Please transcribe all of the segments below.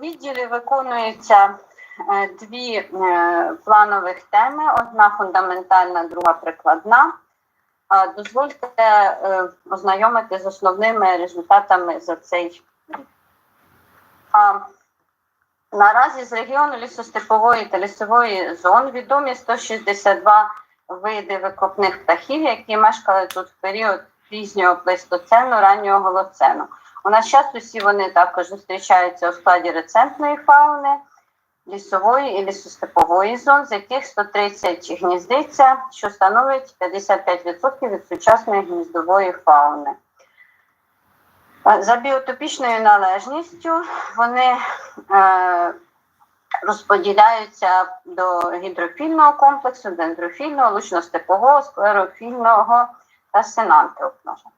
відділі виконуються е, дві е, планових теми: одна фундаментальна, друга прикладна. Дозвольте е, ознайомити з основними результатами за цей рік. Наразі з регіону лісостепової та лісової зон відомі 162 види викопних птахів, які мешкали тут в період пізнього плейстоцену, раннього голоцену. У наш час усі вони також зустрічаються у складі рецентної фауни, лісової і лісостепової зон, з яких 130 гніздиться, що становить 55% від сучасної гніздової фауни. Е, За біотопічною належністю вони е, розподіляються до гідрофільного комплексу, дендрофільного, лучностепового, склерофільного та синантропного.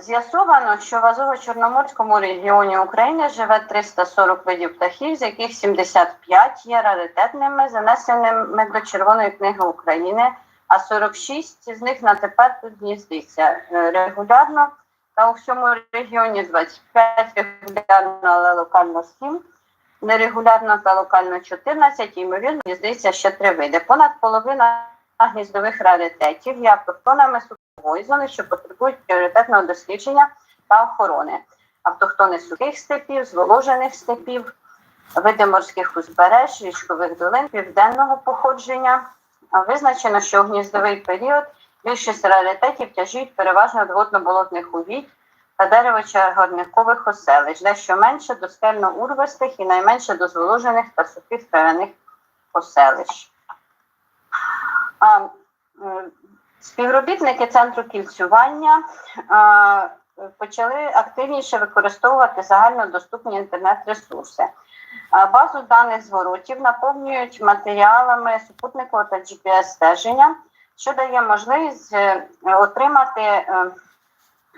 З'ясовано, що в Азово-Чорноморському регіоні України живе 340 видів птахів, з яких 75 є раритетними, занесеними до Червоної книги України, а 46 з них на тепер тут гніздиться Е, регулярно. Та у всьому регіоні 25 регулярно, але локально 7, нерегулярно та локально 14, і, ймовірно, гніздиться ще три види. Понад половина гніздових раритетів є автохтонами зони, що потребують пріоритетного дослідження та охорони. Автохтони сухих степів, зволожених степів, види морських узбереж, річкових долин південного походження. Визначено, що у гніздовий період більшість раритетів тяжіють переважно до водно-болотних угідь та дерево-чагарникових оселищ, дещо менше до скельно-урвистих і найменше до зволожених та сухих травяних оселищ. Співробітники центру кільцювання почали активніше використовувати загальнодоступні інтернет-ресурси. Базу даних зворотів наповнюють матеріалами супутникового та GPS-стеження, що дає можливість е, отримати е,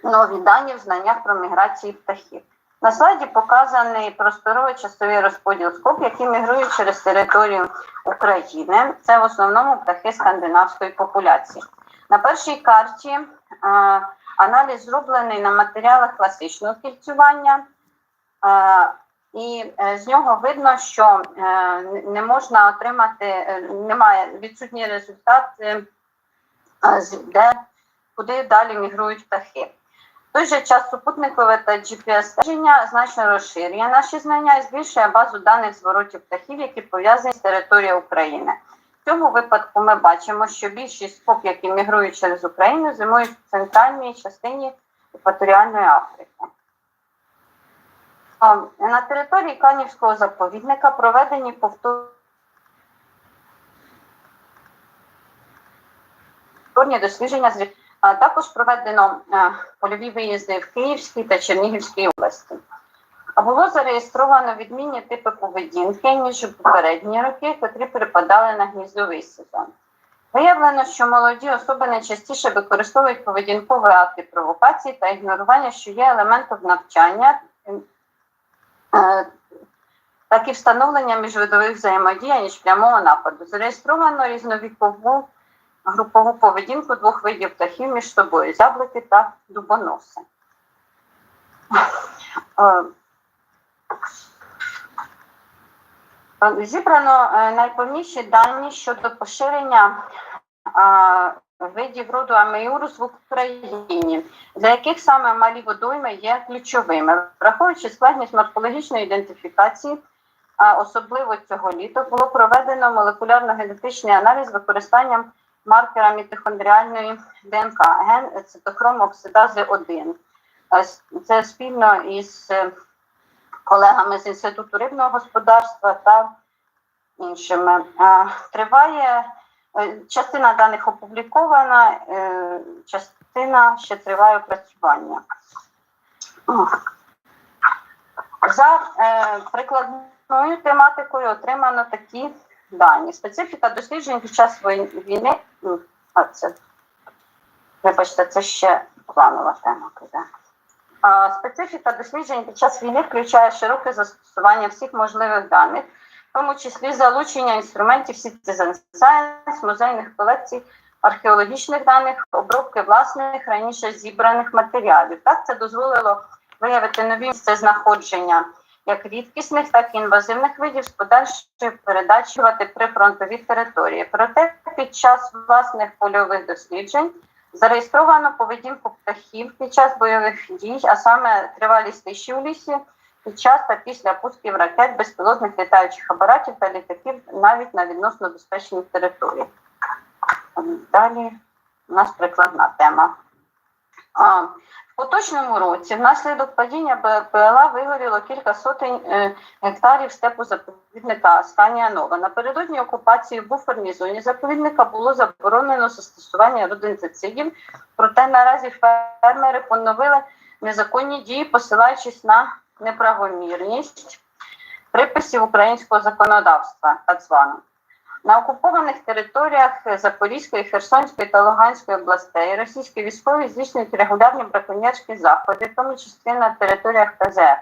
нові дані в знаннях про міграції птахів. На слайді показаний просторовий часовий розподіл скоп, які мігрують через територію України. Це в основному птахи скандинавської популяції. На першій карті е, аналіз зроблений на матеріалах класичного кільцювання, е, і е, з нього видно, що е, не можна отримати, немає відсутній результат, е, де куди далі мігрують птахи. В той же час супутникове та GPS-стеження значно розширює наші знання і збільшує базу даних зворотів птахів, які пов'язані з територією України. В цьому випадку ми бачимо, що більшість скоп, які мігрують через Україну, зимують в центральній частині екваторіальної Африки. На території Канівського заповідника проведені повторні дослідження з також проведено е, польові виїзди в Київській та Чернігівській області. А було зареєстровано відмінні типи поведінки, ніж у попередні роки, котрі припадали на гніздовий сезон. Виявлено, що молоді особи найчастіше використовують поведінкові акти провокації та ігнорування, що є елементом навчання, е, так і встановлення міжвидових взаємодій, ніж прямого нападу. Зареєстровано різновікову групову поведінку двох видів птахів між собою зяблики та дубоноси. Е, Зібрано е, найповніші дані щодо поширення е, видів роду амеюрус в Україні, для яких саме малі водойми є ключовими. Враховуючи складність морфологічної ідентифікації, а особливо цього літа, було проведено молекулярно-генетичний аналіз використанням маркера мітохондріальної ДНК, ген цитохром оксидази 1. Е, Це спільно із колегами з Інституту рибного господарства та іншими. Триває е, частина даних опублікована, е, частина ще триває опрацювання. За е, прикладною тематикою отримано такі дані. Специфіка досліджень під час війни. А це, вибачте, це ще планова тема. піде. Специфіка досліджень під час війни включає широке застосування всіх можливих даних, в тому числі залучення інструментів Citizen Science, музейних колекцій, археологічних даних, обробки власних раніше зібраних матеріалів. Так, це дозволило виявити нові місця знаходження як рідкісних, так і інвазивних видів з подальшою передачувати прифронтові території. Проте під час власних польових досліджень зареєстровано поведінку птахів під час бойових дій, а саме тривалість тиші у лісі під час та після пусків ракет, безпілотних літаючих апаратів та літаків навіть на відносно безпечній території. Далі у нас прикладна тема. А, в поточному році внаслідок падіння БПЛА вигоріло кілька сотень е, гектарів степу заповідника Асканія Нова. Напередодні окупації в буферній зоні заповідника було заборонено застосування родинцидів, проте наразі фермери поновили незаконні дії, посилаючись на неправомірність приписів українського законодавства, так звано. На окупованих територіях Запорізької, Херсонської та Луганської областей російські військові здійснюють регулярні браконьєрські заходи, в тому числі на територіях ПЗР.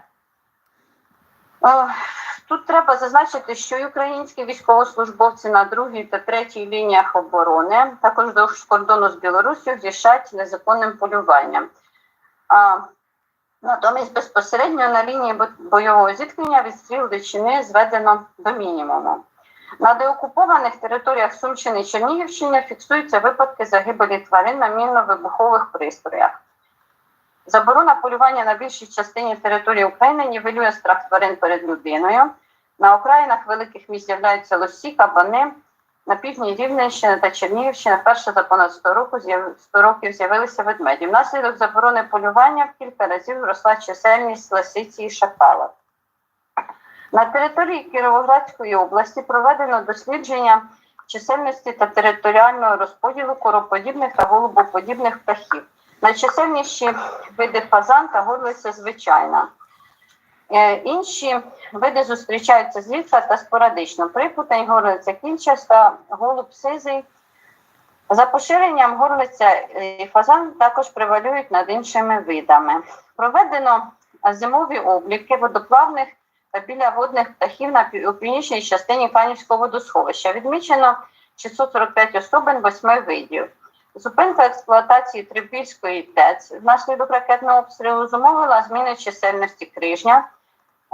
Тут треба зазначити, що і українські військовослужбовці на другій та третій лініях оборони, також вздовж кордону з Білорусію, грішать незаконним полюванням. Натомість безпосередньо на лінії бойового зіткнення відстріл дичини зведено до мінімуму. На деокупованих територіях Сумщини і Чернігівщини фіксуються випадки загибелі тварин на мінно-вибухових пристроях. Заборона полювання на більшій частині території України нівелює страх тварин перед людиною. На окраїнах великих міст з'являються лосі, кабани. На півдні Рівненщини та Чернігівщини вперше за понад 100 років, 100 років з'явилися ведмеді. Внаслідок заборони полювання в кілька разів зросла чисельність лисиці і шакала. На території Кіровоградської області проведено дослідження чисельності та територіального розподілу короподібних та голубоподібних птахів. Найчисельніші види фазан та горлиця звичайна. Е, Інші види зустрічаються зрідка та спорадично. Припутень, горлиця кільчаста, голуб сизий. За поширенням горлиця і фазан також превалюють над іншими видами. Проведено зимові обліки водоплавних та біля водних птахів на пів- у північній частині Канівського водосховища. Відмічено 645 особин восьми видів. Зупинка експлуатації Трипільської ТЕЦ внаслідок ракетного обстрілу зумовила зміни чисельності крижня,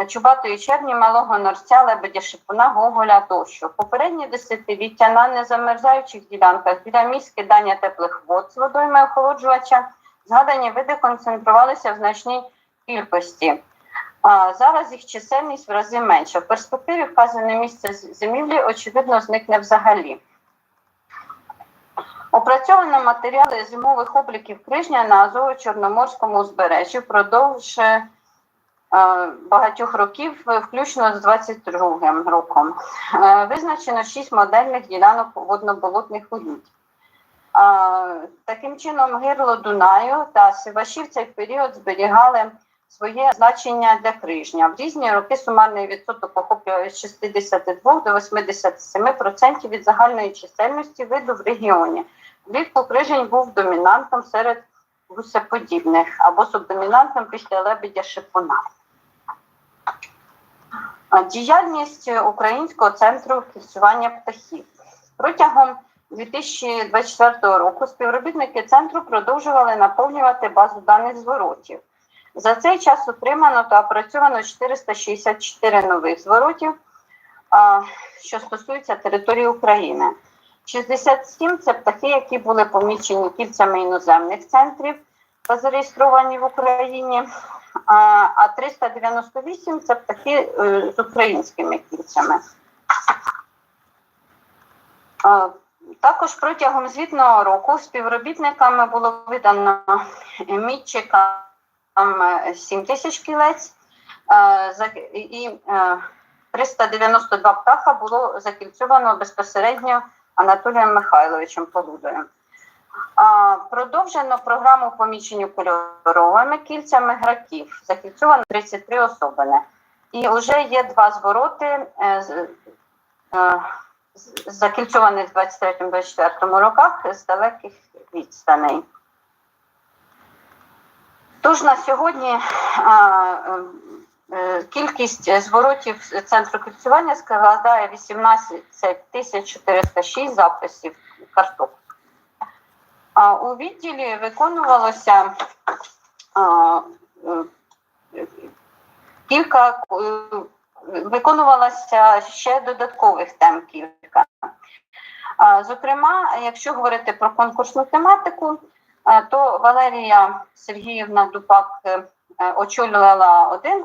чубатої черні, малого норця, лебедя шипуна, гоголя тощо. Попередні десятиліття на незамерзаючих ділянках біля місць кидання теплих вод з водойми охолоджувача згадані види концентрувалися в значній кількості. Зараз їх чисельність в рази менша. В перспективі вказане місце зимівлі, очевидно, зникне взагалі. Опрацьовано матеріали зимових обліків крижня на Азово-Чорноморському узбережжі впродовж е, багатьох років, е, включно з 22 роком. Е, Визначено шість модельних ділянок водноболотних угідь. А, Таким чином, гирло Дунаю та Сивашівця в період зберігали своє значення для крижня. В різні роки сумарний відсоток охоплює з 62 до 87% від загальної чисельності виду в регіоні. Влітку крижень був домінантом серед гусеподібних або субдомінантом після лебедя шипуна. Діяльність Українського центру фіксування птахів протягом 2024 року співробітники центру продовжували наповнювати базу даних зворотів. За цей час отримано та опрацьовано 464 нових зворотів, що стосуються території України. 67 це птахи, які були помічені кільцями іноземних центрів та зареєстровані в Україні. А, а 398 це птахи е, з українськими кільцями. Також протягом звітного року співробітниками було видано мітчикам 7 тисяч кілець е, і е, 392 птаха було закільцьовано безпосередньо Анатолієм Михайловичем Полудою. Продовжено програму по міченню кольоровими кільцями граків. Закільцьовано 33 особини. І вже є два звороти е, з- е, з- закільцьованих в 23-24 роках з далеких відстаней. Тож на сьогодні а, е, е, кількість зворотів центру кільцювання складає 18 тисяч 406 записів карток. А у відділі виконувалося е, кілька е, виконувалося ще додаткових тем кілька. Зокрема, якщо говорити про конкурсну тематику, е, то Валерія Сергіївна Дупак е, е, очолювала один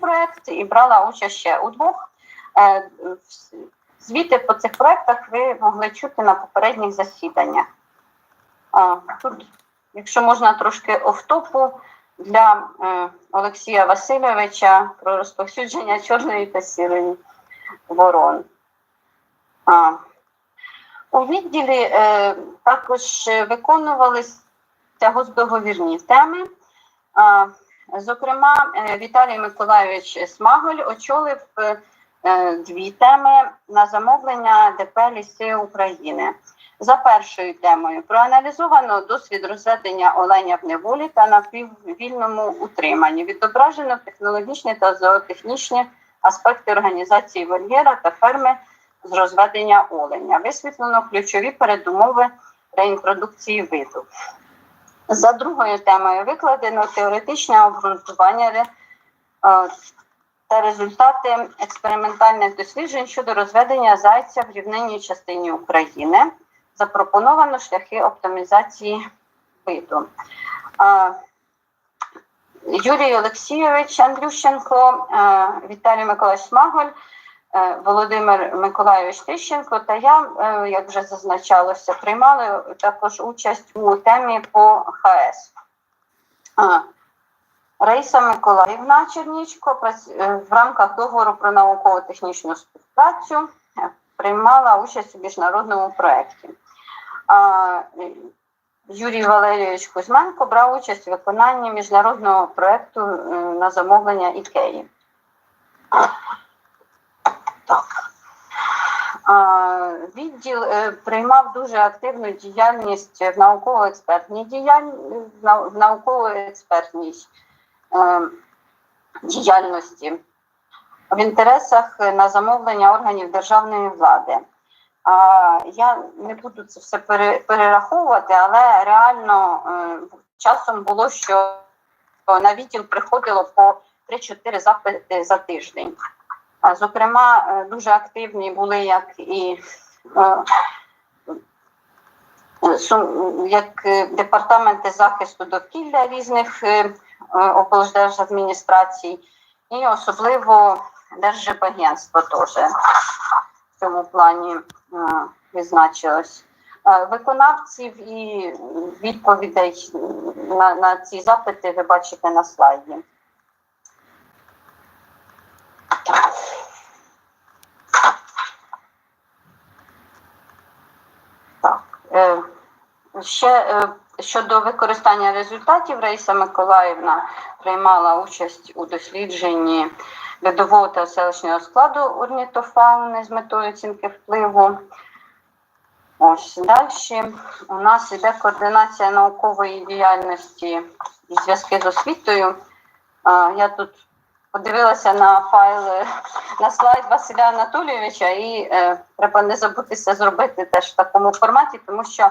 проєкт і брала участь ще у двох. Е, Звіти по цих проєктах ви могли чути на попередніх засіданнях. Тут, якщо можна трошки офтопу для Олексія Васильовича про розповсюдження чорної та сірої ворон. У відділі також виконувалися госдоговірні теми. Зокрема, е, Віталій Миколайович Смаголь очолив е, е, дві теми на замовлення ДП Ліси України. За першою темою проаналізовано досвід розведення оленя в неволі та на піввільному утриманні. Відображено технологічні та зоотехнічні аспекти організації вольєра та ферми з розведення оленя. Висвітлено ключові передумови реінтродукції виду. За другою темою викладено теоретичне обґрунтування е, та результати експериментальних досліджень щодо розведення зайця в рівнинній частині України. Запропоновано шляхи оптимізації виду. Е, Юрій Олексійович Андрющенко, е, Віталій Миколаївич Смаголь, Володимир Миколайович Тищенко та я, е, як вже зазначалося, приймали також участь у темі по ХС. А, Раїса Миколаївна Чернічко е, в рамках договору про науково-технічну співпрацю е, приймала участь у міжнародному проєкті. Е, Юрій Валерійович Кузьменко брав участь у виконанні міжнародного проєкту е, на замовлення Ікеї. Так. Відділ е, приймав дуже активну діяльність в науково-експертній діяльності, в науково-експертній е, діяльності в інтересах на замовлення органів державної влади. Я не буду це все перераховувати, але реально е, часом було, що на відділ приходило по 3-4 запити за тиждень. Зокрема, е, дуже активні були як і е, як департаменти захисту довкілля різних е, облдержадміністрацій, і особливо Держжипагентство теж в цьому плані відзначилось. Е, Виконавців і відповідей на, на ці запити ви бачите на слайді. Так. Так. Е, Ще е, щодо використання результатів, Раїса Миколаївна приймала участь у дослідженні видового та селищного складу орнітофауни з метою оцінки впливу. Ось далі у нас іде координація наукової діяльності і зв'язки з освітою. Я тут подивилася на файл, е, на слайд Василя Анатолійовича, і е, треба не забутися зробити теж в такому форматі, тому що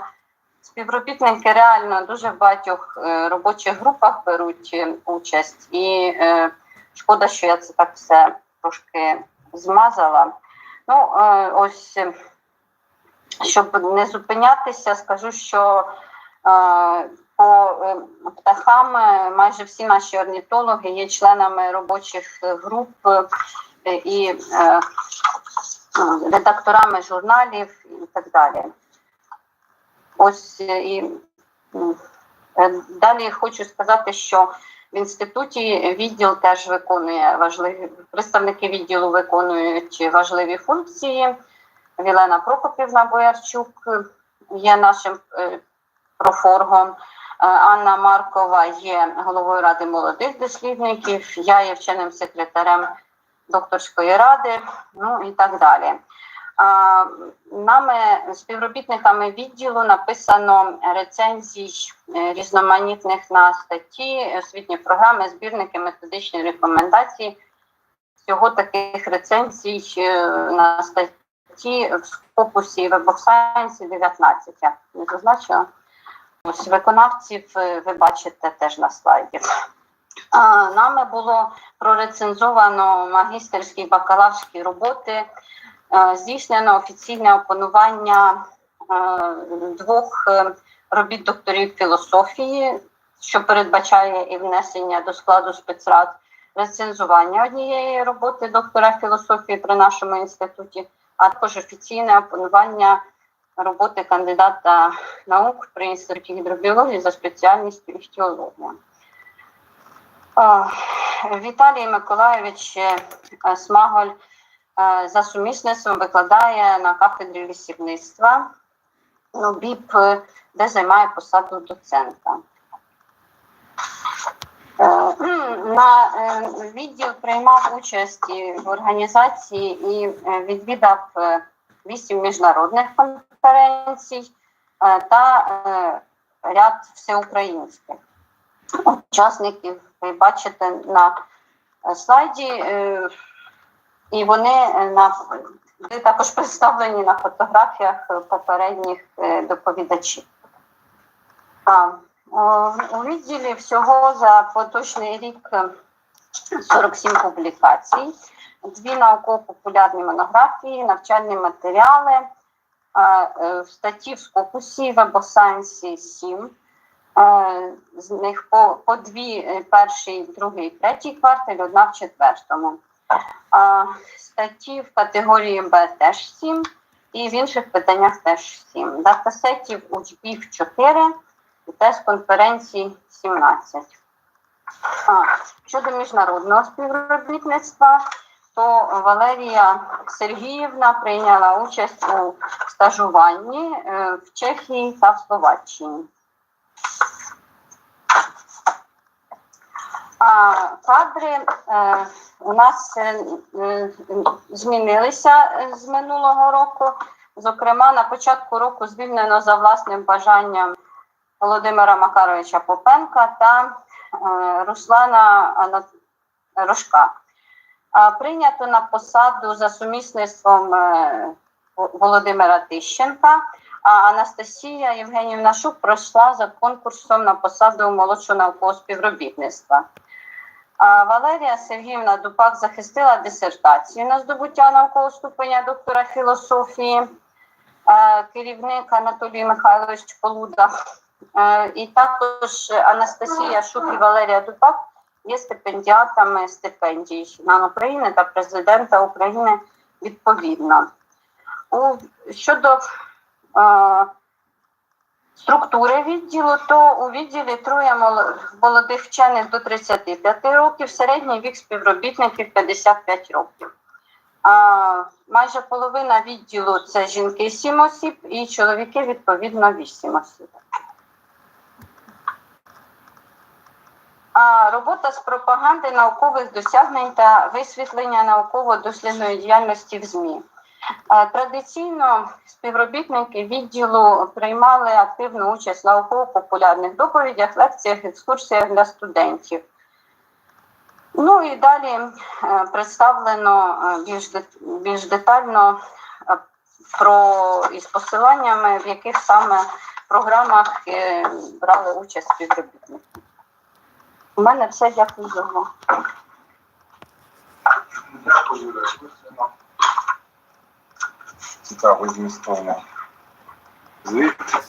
співробітники реально дуже в багатьох е, робочих групах беруть е, участь, і е, шкода, що я це так все трошки змазала. Ну, е, ось, е, щоб не зупинятися, скажу, що е, по е, птахам е, майже всі наші орнітологи є членами робочих груп е, і редакторами журналів і так далі. Ось і далі хочу сказати, що в інституті відділ теж виконує важливі представники відділу виконують важливі функції. Вілена Прокопівна Боярчук є нашим профоргом. Е, Анна Маркова є головою ради молодих дослідників. Я є вченим секретарем докторської ради, ну і так далі. Нами, співробітниками відділу, написано рецензій е, різноманітних на статті, освітні програми, збірники, методичні рекомендації. Всього таких рецензій е, на статті в скопусі Web of Science 19. Я не зазначила. Ось виконавців е, ви бачите теж на слайді. Нами було прорецензовано магістерські бакалаврські роботи, е, здійснено офіційне опанування е, двох робіт докторів філософії, що передбачає і внесення до складу спецрад, рецензування однієї роботи доктора філософії при нашому інституті, а також офіційне опанування роботи кандидата наук при інституті гідробіології за спеціальністю іхтіологія. Віталій Миколайович е, Смаголь е, за сумісництвом викладає на кафедрі лісівництва ну, БІП, е, де займає посаду доцента. Е, На е, відділ приймав участь в організації і відвідав вісім міжнародних конференцій е, та е, ряд всеукраїнських учасників ви бачите на е, слайді, і вони на також представлені на фотографіях попередніх доповідачів. У відділі всього за поточний рік е, 47 публікацій, дві науково-популярні монографії, навчальні матеріали, е, статті в Скопусі, of 7, Е, з них по, по дві е, перший, другий, третій квартал, одна в четвертому. Статті в категорії Б теж 7 і в інших питаннях теж 7. Датасетів учбів 4 і тест конференцій 17. А, щодо міжнародного співробітництва, то Валерія Сергіївна прийняла участь у стажуванні е, в Чехії та в Словаччині. А кадри е, у нас е, змінилися з минулого року. Зокрема, на початку року звільнено за власним бажанням Володимира Макаровича Попенка та Руслана Ана- Рожка. Прийнято на посаду за сумісництвом е, Володимира Тищенка, а Анастасія Євгенівна Шук пройшла за конкурсом на посаду молодшого наукового співробітництва. А Валерія Сергіївна Дупак захистила дисертацію на здобуття наукового ступеня доктора філософії, керівник Анатолій Михайлович Полуда. Е, І також Анастасія Шук і Валерія Дупак є стипендіатами стипендій НАН України та президента України відповідно. У, щодо е, структури відділу, то у відділі троє молодих вчених до 35 років, середній вік співробітників 55 років. А, майже половина відділу це жінки 7 осіб і чоловіки відповідно 8 осіб. Робота з пропаганди наукових досягнень та висвітлення науково-дослідної діяльності в ЗМІ. Традиційно співробітники відділу приймали активну участь в науково-популярних доповідях, лекціях, екскурсіях для студентів. Ну і далі е, представлено е, більш, детально е, про із посиланнями, в яких саме програмах брали участь співробітники. У мене все дякую за увагу. Дякую, Цікаво змістовно. Звідти